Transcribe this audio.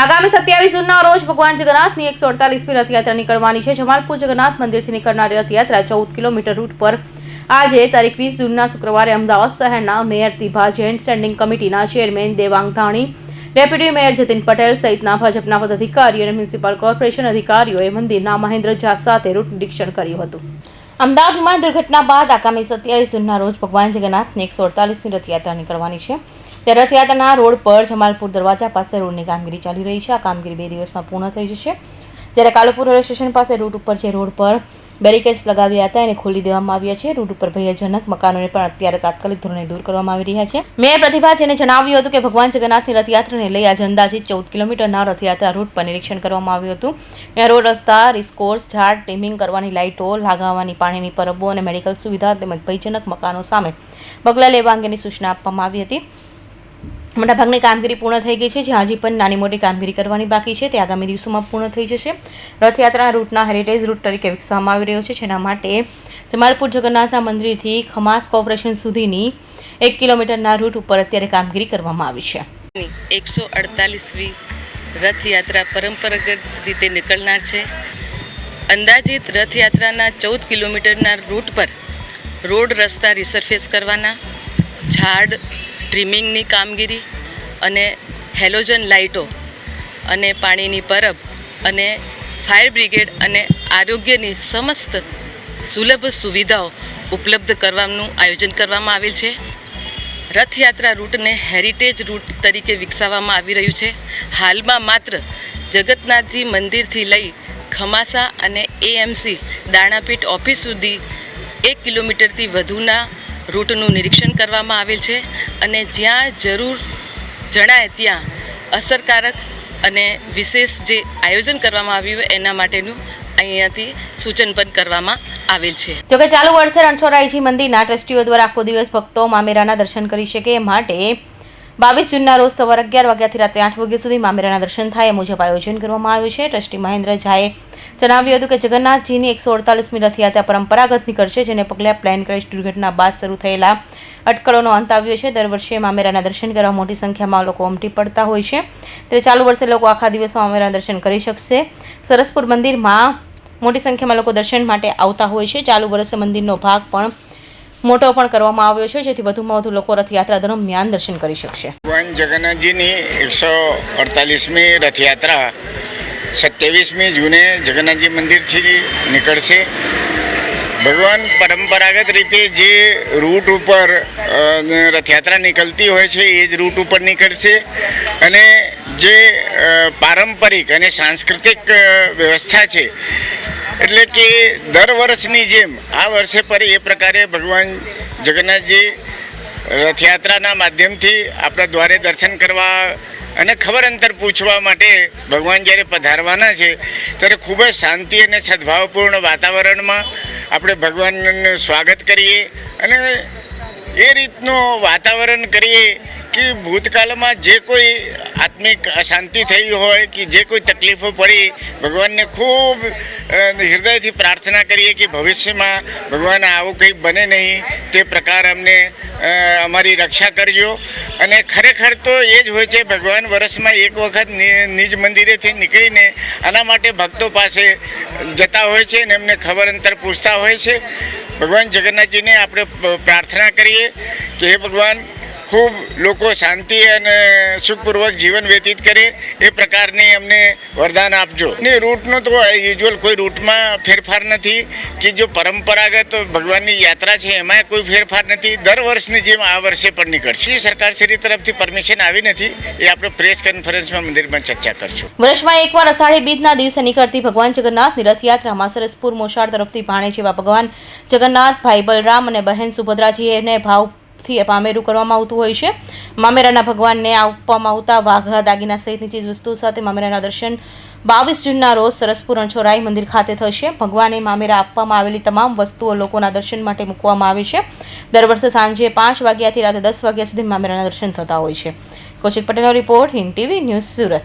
આગામી સત્યાવીસ જૂનના રોજ ભગવાન જગન્નાથની એકસો અડતાલીસમી રથયાત્રા નીકળવાની છે. જમાલપુર જગન્નાથ મંદિરથી નીકળનારી રથયાત્રા ચૌદ કિલોમીટર રૂટ પર. આજે તારીખ વીસ જૂનના શુક્રવારે અમદાવાદ શહેરના મેયર તિભા જૈન સ્ટેન્ડિંગ કમિટીના chairman Devang Dhani, deputy mayor Jatin Patel સહિતના ભાજપના પદાધિકારીઓ અને મ્યુનિસિપલ કોર્પોરેશન અધિકારીઓએ મંદિરના મહેન્દ્ર ઝા સાથે રૂટ નિરીક્ષણ કર્યું હતું. અમદાવાદ વિમાન દુર્ઘટના બાદ આગામી સત્યાવીસ જૂનના રોજ ભગવાન જગન્નાથની એકસો અડતાલીસમી રથયાત્રા નીકળવાની છે. તે રથયાત્રાના રોડ પર જમાલપુર દરવાજા પાસે રોડની કામગીરી ચાલી રહી છે. આ કામગીરી બે દિવસમાં પૂર્ણ થઈ જશે. જ્યારે કાલુપુર રેલવે સ્ટેશન પાસે રૂટ ઉપર જે રોડ પર બેરિકેડ્સ લગાવ્યા હતા એને ખોલી દેવામાં આવ્યા છે. રૂટ ઉપર ભયજનક મકાનોને પણ અત્યારે તાત્કાલિક ધોરણે દૂર કરવામાં આવી રહ્યા છે. મેયર પ્રતિભા જેને જણાવ્યું હતું કે ભગવાન જગન્નાથની રથયાત્રાને લઈ આજે અંદાજિત ચૌદ કિલોમીટરના રથયાત્રા રૂટ પર નિરીક્ષણ કરવામાં આવ્યું હતું. ત્યાં રોડ રસ્તા, રિસ્કોર્સ, ઝાડ ટ્રીમિંગ કરવાની લાઇટો, લગાવવાની પાણીની પરબો અને મેડિકલ સુવિધા તેમજ ભયજનક મકાનો સામે પગલાં લેવા અંગેની સૂચના આપવામાં આવી હતી. મોટાભાગની કામગીરી પૂર્ણ થઈ ગઈ છે. જે હજી પણ નાની મોટી કામગીરી કરવાની બાકી છે. તે આગામી દિવસોમાં પૂર્ણ થઈ જશે. રથયાત્રાના રૂટના હેરિટેજ રૂટ તરીકે વિકસાવવામાં આવી રહ્યો છે. જેના માટે જમાલપુર જગન્નાથના મંદિરથી ખમાસ કોર્પોરેશન સુધીની એક કિલોમીટરના રૂટ ઉપર અત્યારે કામગીરી કરવામાં આવી છે. એકસો અડતાલીસમી રથયાત્રા પરંપરાગત રીતે નીકળનાર છે. અંદાજિત રથયાત્રાના ચૌદ કિલોમીટરના રૂટ પર રોડ રસ્તા રિસર્ફેસ કરવાના, ઝાડ ટ્રીમિંગની કામગીરી અને હેલોજન લાઇટો અને પાણીની પરબ અને ફાયર બ્રિગેડ અને આરોગ્યની સમસ્ત સુલભ સુવિધાઓ ઉપલબ્ધ કરવાનું આયોજન કરવામાં આવેલ છે. રથયાત્રા રૂટને હેરિટેજ રૂટ તરીકે વિકસાવવામાં આવી રહ્યું છે. હાલમાં માત્ર જગતનાથજી મંદિરથી લઈ ખમાસા અને એએમસી દાણાપીઠ ઓફિસ સુધી એક કિલોમીટરથી વધુના રૂટનું નિરીક્ષણ કરવામાં આવેલ છે અને જ્યાં જરૂર જણાય ત્યાં અસરકારક અને વિશેષ જે આયોજન કરવામાં આવ્યું હોય એના માટેનું અહીંયાથી સૂચન પણ કરવામાં આવેલ છે. જોકે ચાલુ વર્ષે રણછોડરાયજી મંદિરના ટ્રસ્ટીઓ દ્વારા આખો દિવસ ભક્તો મામેરાના દર્શન કરી શકે એ માટે બાવીસ જૂનના રોજ સવારે અગિયાર વાગ્યાથી રાત્રે આઠ વાગ્યા સુધી મામેરાના દર્શન થાય, એ મુજબ આયોજન કરવામાં આવ્યું છે. ટ્રસ્ટી મહેન્દ્ર ઝાએ જણાવ્યું હતું કે જગન્નાથજીની એકસો અડતાલીસમી રથયાત્રા પરંપરાગત નીકળશે, જેને પગલે પ્લેન ક્રેશ દુર્ઘટના બાદ શરૂ થયેલા અટકળોનો અંત આવ્યો છે. દર વર્ષે મામેરાના દર્શન કરવા મોટી સંખ્યામાં લોકો ઉમટી પડતા હોય છે. ત્યારે ચાલુ વર્ષે લોકો આખા દિવસમાં મામેરાના દર્શન કરી શકશે. સરસપુર મંદિરમાં મોટી સંખ્યામાં લોકો દર્શન માટે આવતા હોય છે. ચાલુ વર્ષે મંદિરનો ભાગ પણ મોટો પણ કરવામાં આવ્યો છે, જેથી વધુમાં વધુ લોકો રથયાત્રા દરમિયાન દર્શન કરી શકશે. ભગવાન જગન્નાથજીની એકસો અડતાલીસમી રથયાત્રા સત્યાવીસમી જૂને જગન્નાથજી મંદિરથી નીકળશે. ભગવાન પરંપરાગત રીતે જે રૂટ ઉપર રથયાત્રા નીકળતી હોય છે, એ જ રૂટ ઉપર નીકળશે. અને જે પારંપરિક અને સાંસ્કૃતિક વ્યવસ્થા છે એટલે કે દર વર્ષની જેમ આ વર્ષે પર એ પ્રકારે ભગવાન જગન્નાથજી રથયાત્રાના માધ્યમથી આપણા દ્વારે દર્શન કરવા અને ખબર અંતર પૂછવા માટે ભગવાન જ્યારે પધારવાના છે, ત્યારે ખૂબ જ શાંતિ અને સદભાવપૂર્ણ વાતાવરણમાં આપણે ભગવાનનું સ્વાગત કરીએ અને એ રીતનું વાતાવરણ કરીએ કે ભૂતકાળમાં જે કોઈ આત્મિક અશાંતિ થઈ હોય કે જે કોઈ તકલીફો પડી, ભગવાનને ખૂબ હૃદયથી પ્રાર્થના કરીએ કે ભવિષ્યમાં ભગવાન આવું કંઈ બને નહીં, તે પ્રકાર અમને અમારી રક્ષા કરજો. અને ખરેખર તો એ જ હોય છે, ભગવાન વર્ષમાં એક વખત નિજ મંદિરેથી નીકળીને આના માટે ભક્તો પાસે જતા હોય છે અને એમને ખબર અંતર પૂછતા હોય છે. ભગવાન જગન્નાથજીને આપણે પ્રાર્થના કરીએ કે હે ભગવાન ખૂબ લોકો શાંતિ અને સુખપૂર્વક જીવન વ્યતીત કરે એ પ્રકારની અમને વરદાન આપજો. ને રૂટનો તો યુઝ્યુઅલ કોઈ રૂટમાં ફેરફાર નથી કે જો પરંપરાગત ભગવાનની યાત્રા છે એમાં કોઈ ફેરફાર નથી. દર વર્ષની જેમ આ વર્ષે પણ નીકળશે. સરકાર શ્રી તરફથી પરમિશન આવી નથી. એ આપણે પ્રેસ કોન્ફરન્સમાં મંદિરમાં ચર્ચા કરશું. વર્ષમાં એકવાર અષાઢી બીજના દિવસે નીકળતી ભગવાન જગન્નાથની રથયાત્રામાં સરસપુર મોશાળ તરફથી ભાણે જેવા ભગવાન જગન્નાથ, ભાઈ બલરામ અને બહેન સુભદ્રાજીને ભાવથી મામેરું કરવામાં આવતું હોય છે. મામેરાના ભગવાનને આપવામાં આવતા વાઘા, દાગીના સહિતની ચીજ વસ્તુઓ સાથે મામેરાના દર્શન બાવીસ જૂનના રોજ સરસપુર રણછોડરાય મંદિર ખાતે થશે. ભગવાને મામેરા આપવામાં આવેલી તમામ વસ્તુઓ લોકોના દર્શન માટે મૂકવામાં આવે છે. દર વર્ષે સાંજે પાંચ વાગ્યાથી રાતે દસ વાગ્યા સુધી મામેરાના દર્શન થતા હોય છે. કૌશિક પટેલનો report Hind TV news Surat.